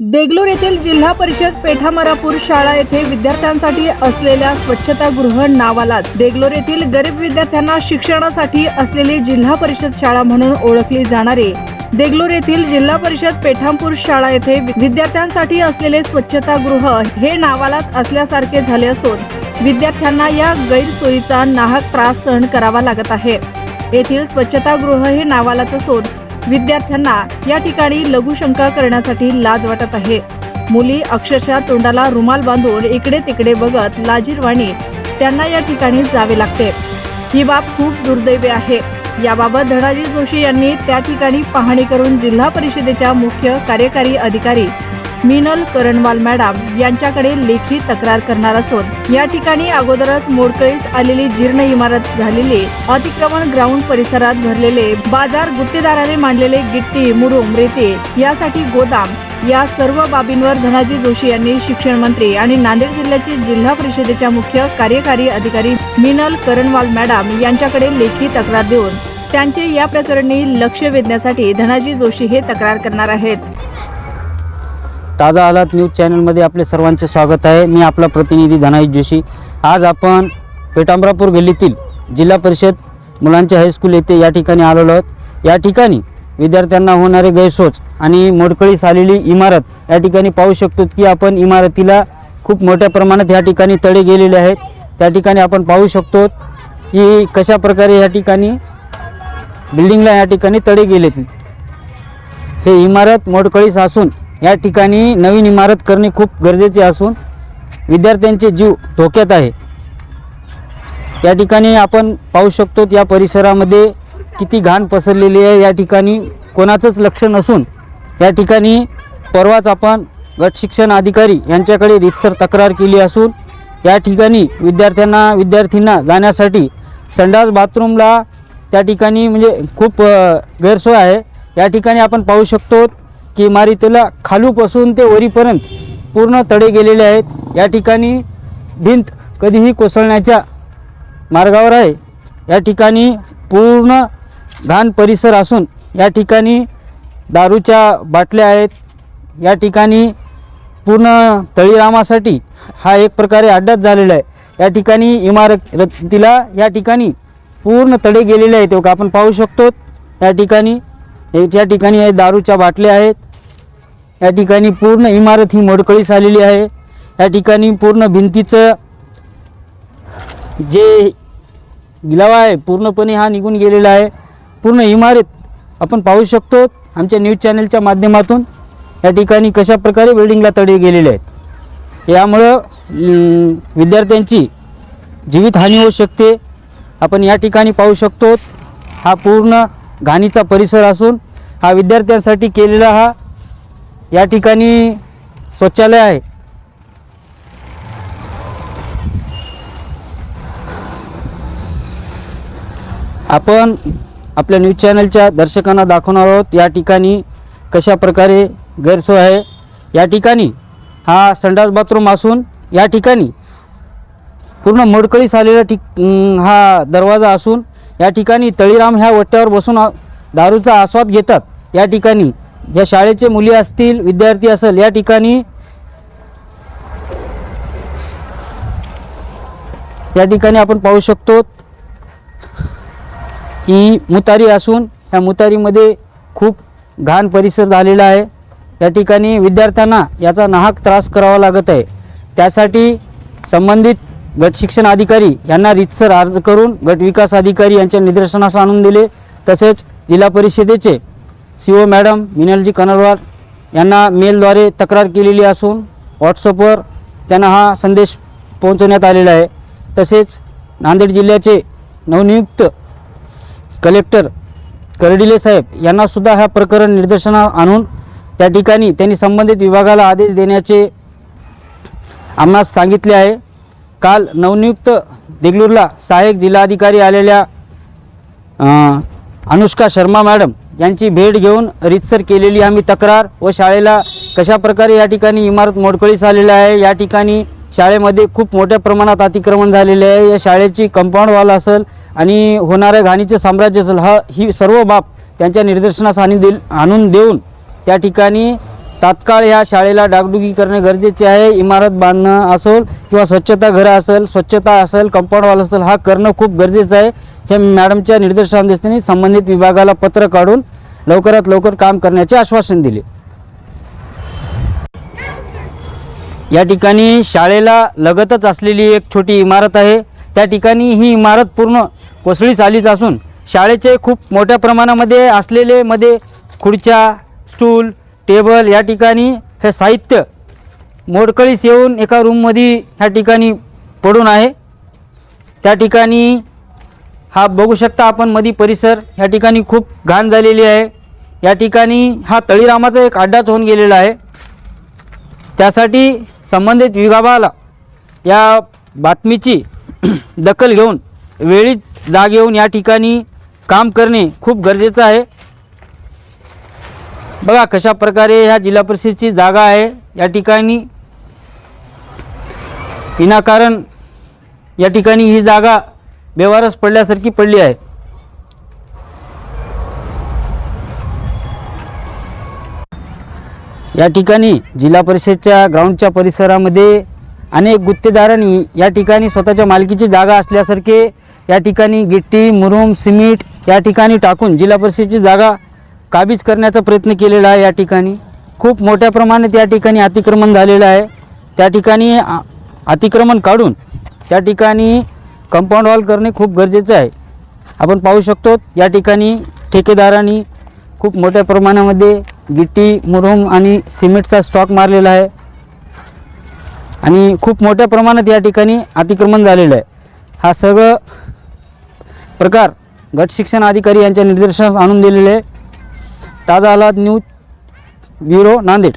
देगलूर येथील जिल्हा परिषद पेठामरापूर शाळा येथे विद्यार्थ्यांसाठी असलेल्या स्वच्छतागृह नावालाच देगलोर येथील गरीब विद्यार्थ्यांना शिक्षणासाठी असलेली जिल्हा परिषद शाळा म्हणून ओळखली जाणारी देगलूर येथील जिल्हा परिषद पेठामपूर शाळा येथे विद्यार्थ्यांसाठी असलेले स्वच्छतागृह हे नावालाच असल्यासारखे झाले असून विद्यार्थ्यांना या गैरसोयीचा नाहक त्रास सहन करावा लागत आहे. येथील स्वच्छतागृह हे नावालाच असून विद्यार्थ्यांना या ठिकाणी लघुशंका करण्यासाठी लाज वाटत आहे. मुली अक्षरशः तोंडाला रुमाल बांधून इकडे तिकडे बघत लाजीरवाणी त्यांना या ठिकाणी जावे लागते. ही बाब खूप दुर्दैवी आहे. याबाबत धनाजी जोशी यांनी त्या ठिकाणी पाहणी करून जिल्हा परिषदेच्या मुख्य कार्यकारी अधिकारी मिनल करणवाल मॅडम यांच्याकडे लेखी तक्रार करणार असून या ठिकाणी अगोदरच मोडकळीस आलेली जीर्ण इमारत झालेली अतिक्रमण ग्राउंड परिसरात भरलेले बाजार गुत्तेदाराने मांडलेले गिट्टी मुरुम रेते यासाठी गोदाम या सर्व बाबींवर धनाजी जोशी यांनी शिक्षण मंत्री आणि नांदेड जिल्ह्याचे जिल्हा परिषदेच्या मुख्य कार्यकारी अधिकारी मिनल करणवाल मॅडम यांच्याकडे लेखी तक्रार देऊन त्यांचे या प्रकरणी लक्ष वेधण्यासाठी धनाजी जोशी हे तक्रार करणार आहेत. ताजा आलात न्यूज चॅनलमध्ये आपले सर्वांचे स्वागत आहे. मी आपला प्रतिनिधी धनाई जोशी. आज आपण पेटांबरापूर गल्लीतील जिल्हा परिषद मुलांचे हायस्कूल येथे या ठिकाणी आलेलो आहोत. या ठिकाणी विद्यार्थ्यांना होणारे गैरसोच आणि मोडकळीस आलेली इमारत या ठिकाणी पाहू शकतो की आपण इमारतीला खूप मोठ्या प्रमाणात या ठिकाणी तडे गेलेले आहेत. त्या ठिकाणी आपण पाहू शकतो की कशा प्रकारे या ठिकाणी बिल्डिंगला या ठिकाणी तडे गेलेत. हे इमारत मोडकळीस असून या ठिकाणी नवीन इमारत करणे खूप गरजेचे असून विद्यार्थ्यांचे जीव धोक्यात आहे. या ठिकाणी आपण पाहू शकतो या परिसरामध्ये किती घाण पसरलेली आहे. या ठिकाणी कोणाचंच लक्ष नसून या ठिकाणी परवाच आपण गट शिक्षण अधिकारी यांच्याकडे रितसर तक्रार केली असून या ठिकाणी विद्यार्थ्यांना विद्यार्थींना जाण्यासाठी संडास बाथरूमला त्या ठिकाणी म्हणजे खूप गैरसोय आहे. या ठिकाणी आपण पाहू शकतो की इमारतीला खालूपासून ते वरीपर्यंत पूर्ण तडे गेलेले आहेत. या ठिकाणी भिंत कधीही कोसळण्याच्या मार्गावर आहे. या ठिकाणी पूर्ण घाण परिसर असून या ठिकाणी दारूच्या बाटल्या आहेत. या ठिकाणी पूर्ण तळीरामासाठी हा एक प्रकारे अड्डाच झालेला आहे. या ठिकाणी इमारतीला या ठिकाणी पूर्ण तडे गेलेले आहेत. आपण पाहू शकतो. या ठिकाणी या ठिकाणी दारूच्या बाटल्या आहेत. या ठिकाणी पूर्ण इमारत ही मोडकळीस आलेली आहे. या ठिकाणी पूर्ण भिंतीचं जे गिलावा आहे पूर्णपणे हा निघून गेलेला आहे. पूर्ण इमारत आपण पाहू शकतो आमच्या न्यूज चॅनलच्या माध्यमातून या ठिकाणी कशा प्रकारे बिल्डिंगला तडे गेलेले आहेत. यामुळं विद्यार्थ्यांची जीवितहानी होऊ शकते. आपण या ठिकाणी पाहू शकतो हा पूर्ण घाणीचा परिसर असून हा विद्यार्थ्यांसाठी केलेला हा या ठिकाणी शौचालय आहे. आपण आपल्या न्यूज चॅनलच्या दर्शकांना दाखवणार आहोत या ठिकाणी कशा प्रकारे गैरसोय आहे. या ठिकाणी हा संडास बाथरूम असून या ठिकाणी पूर्ण मोडकळीस आलेला ठिक हा दरवाजा असून या ठिकाणी तळीराम ह्या वट्यावर बसून दारूचा आस्वाद घेतात. या ठिकाणी या शाळेचे मुली असतील विद्यार्थी असेल या ठिकाणी या ठिकाणी आपण पाहू शकतो ही मुतारी असून ह्या मुतारीमध्ये खूप घाण परिसर झालेला आहे. या ठिकाणी विद्यार्थ्यांना याचा नाहक त्रास करावा लागत आहे. त्यासाठी संबंधित गट शिक्षण अधिकारी यांना रितसर अर्ज करून गट विकास अधिकारी यांच्या निदर्शनास आणून दिले. तसेच जिल्हा परिषदेचे सी ओ मॅडम मिनलजी कनरवार यांना मेलद्वारे तक्रार केलेली असून व्हॉट्सअपवर त्यांना हा संदेश पोहोचवण्यात आलेला आहे. तसेच नांदेड जिल्ह्याचे नवनियुक्त कलेक्टर कर्डिले साहेब यांनासुद्धा ह्या प्रकरण निदर्शना आणून त्या ठिकाणी त्यांनी संबंधित विभागाला आदेश देण्याचे आम्हास सांगितले आहे. काल नवनियुक्त देगलूरला सहाय्यक जिल्हाधिकारी आलेल्या अनुष्का शर्मा मॅडम यांची भेट घेऊन रितसर केलेली आम्ही तक्रार व शाळेला कशा प्रकारे या ठिकाणी इमारत मोडकळीस आलेली आहे या ठिकाणी शाळेमध्ये खूप मोठ्या प्रमाणात अतिक्रमण झालेले आहे या शाळेची कंपाऊंड वॉल असेल आणि होणाऱ्या घाणीचे साम्राज्य असेल हा ही सर्व बाब त्यांच्या निदर्शनास आणि दे आणून देऊन त्या ठिकाणी तात्काळ या शाळेला डागडुगी करणे गरजेचे आहे. इमारत बांधणं असेल किंवा स्वच्छता घरं असेल स्वच्छता असेल कंपाऊंड वॉल असेल हा करणं खूप गरजेचं आहे. हे मॅडमच्या निर्देशानुसार संबंधित विभागाला पत्र काढून लवकरात लवकर काम करण्याचे आश्वासन दिले. या ठिकाणी शाळेला लगतच असलेली एक छोटी इमारत आहे. त्या ठिकाणी ही इमारत पूर्ण कोसळी चालीच असून शाळेचे खूप मोठ्या प्रमाणामध्ये असलेले मध्ये खुर्च्या स्टूल टेबल या ठिकाणी हे साहित्य मोडकळीस येऊन एका रूममध्ये ह्या ठिकाणी पडून आहे. त्या ठिकाणी हा बघू शकता आपण मधी परिसर. या ठिकाणी खूप घाण झालेली आहे. या ठिकाणी हा तळीरामाचा एक अड्डाच होऊन गेलेला आहे. त्यासाठी संबंधित विभागाला या बातमीची दखल घेऊन वेळीच जाग येऊन या ठिकाणी काम करणे खूप गरजेचं आहे. बघा कशा प्रकारे ह्या जिल्हा परिषदची जागा आहे. या ठिकाणी विनाकारण या ठिकाणी ही जागा बेवारस पडल्यासारखी पडली आहे. या ठिकाणी जिल्हा परिषदच्या ग्राउंडच्या परिसरामध्ये अनेक गुत्तेदारांनी या ठिकाणी स्वतःच्या मालकीची जागा असल्यासारखे या ठिकाणी गिट्टी मुरुम सिमेंट या ठिकाणी टाकून जिल्हा परिषदेची जागा काबीज करण्याचा प्रयत्न केलेला आहे या ठिकाणी. खूप मोठ्या प्रमाणात या ठिकाणी अतिक्रमण झालेलं आहे. त्या ठिकाणी अतिक्रमण काढून त्या ठिकाणी कंपाऊंड वॉल करणे खूप गरजेचं आहे. आपण पाहू शकतो या ठिकाणी ठेकेदारांनी खूप मोठ्या प्रमाणामध्ये गिट्टी मुरुम आणि सिमेंटचा स्टॉक मारलेला आहे. आणि खूप मोठ्या प्रमाणात या ठिकाणी अतिक्रमण झालेलं आहे. हा सगळं प्रकार गट शिक्षण अधिकारी यांच्या निर्देशनास आणून दिलेले आहे. ताजा आलाद न्यूज ब्युरो नांदेड.